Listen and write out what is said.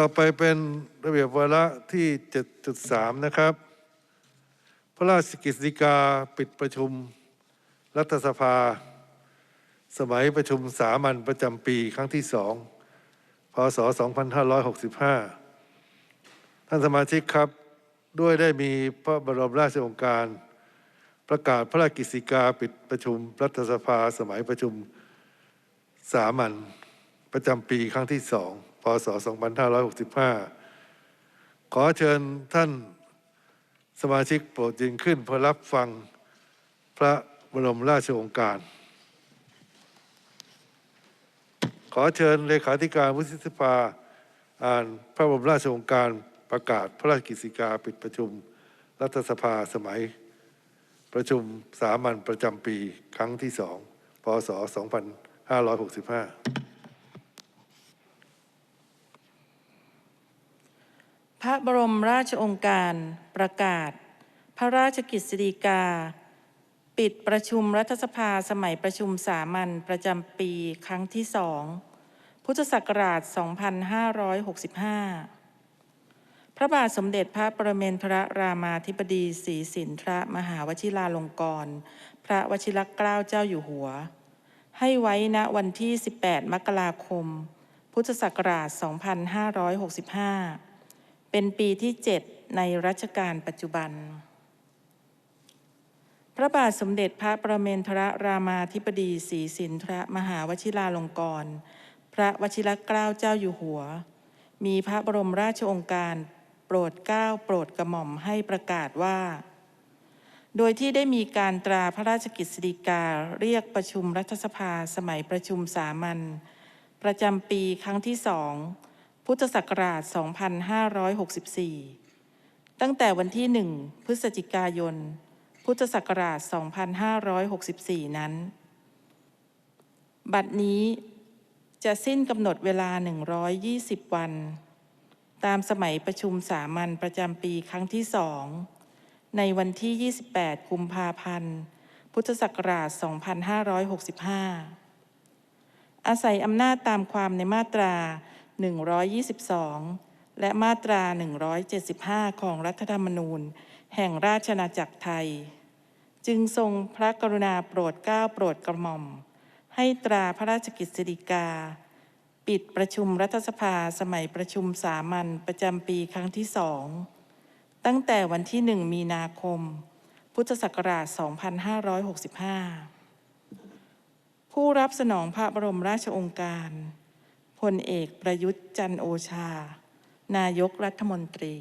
ต่อไปเป็นระเบียบวาระที่ 7.3 นะครับ พระราชกฤษฎีกาปิดประชุม รัฐสภา สมัยประชุมสามัญประจำปีครั้งที่สองพศ 2565 ท่านสมาชิกครับ ด้วยได้มีพระบรมราชโองการ ประกาศพระราชกฤษฎีกาปิดประชุมรัฐสภา สมัยประชุมสามัญประจำปีครั้งที่สอง พศ 2565 ขอเชิญท่านสมาชิกโปรดยืนขึ้นเพื่อรับฟังพระบรมราชโองการ ขอเชิญเลขาธิการวุฒิสภาอ่านพระบรมราชโองการประกาศพระราชกฤษฎีกาปิดประชุมรัฐสภาสมัย ประชุมสามัญประจำปีครั้งที่สองพศ 2565 พระบรมราชองค์การประกาศ พระราชกิจสีกา ปิดประชุมรัฐสภาสมัยประชุมสามัญประจำปีครั้งที่สองพุทธศักราช 2565 พระบาทสมเด็จพระประเมนทรรามาธิบดีศรีสินทรมหาวชิราลงกรณพระวชิรเกล้าเจ้าอยู่หัว ให้ไว้ณวันที่ 18 มกราคม พุทธศักราช 2565 เป็นปีที่ 7 ในรัชกาลปัจจุบัน พระบาทสมเด็จพระประเมนทรรามาธิบดีศรีสินทรมหาวชิราลงกรณพระวชิรเกล้าเจ้าอยู่หัว มีพระบรมราชองค์การโปรดเกล้าโปรดกระหม่อมให้ประกาศว่า โดยที่ได้มีการตราพระราชกิจสฎีกาเรียกประชุมรัฐสภาสมัยประชุมสามัญประจำปีครั้งที่สอง พุทธศักราช 2564 ตั้งแต่วันที่ 1 พฤศจิกายน พุทธศักราช 2564 นั้น บัดนี้จะสิ้นกำหนดเวลา 120 วัน ตามสมัยประชุมสามัญประจำปีครั้งที่สองในวันที่ 28 กุมภาพันธ์ พุทธศักราช 2565 อาศัยอำนาจตามความในมาตรา 122 และมาตรา 175 ของรัฐธรรมนูญ แห่งราชอาจักรไทย จึงทรงพระกรุณาโปรดเกล้าโปรดกระหม่อม ให้ตราพระราชกิจสฎีกา ปิดประชุมรัฐสภาสมัยประชุมสามัญประจำปีครั้งที่สองตั้งแต่วันที่ 1 มีนาคม พุทธศักราช 2565 ผู้รับสนองพระบรมราชองการ พลเอกประยุทธ์จันโอชา นายกรัฐมนตรี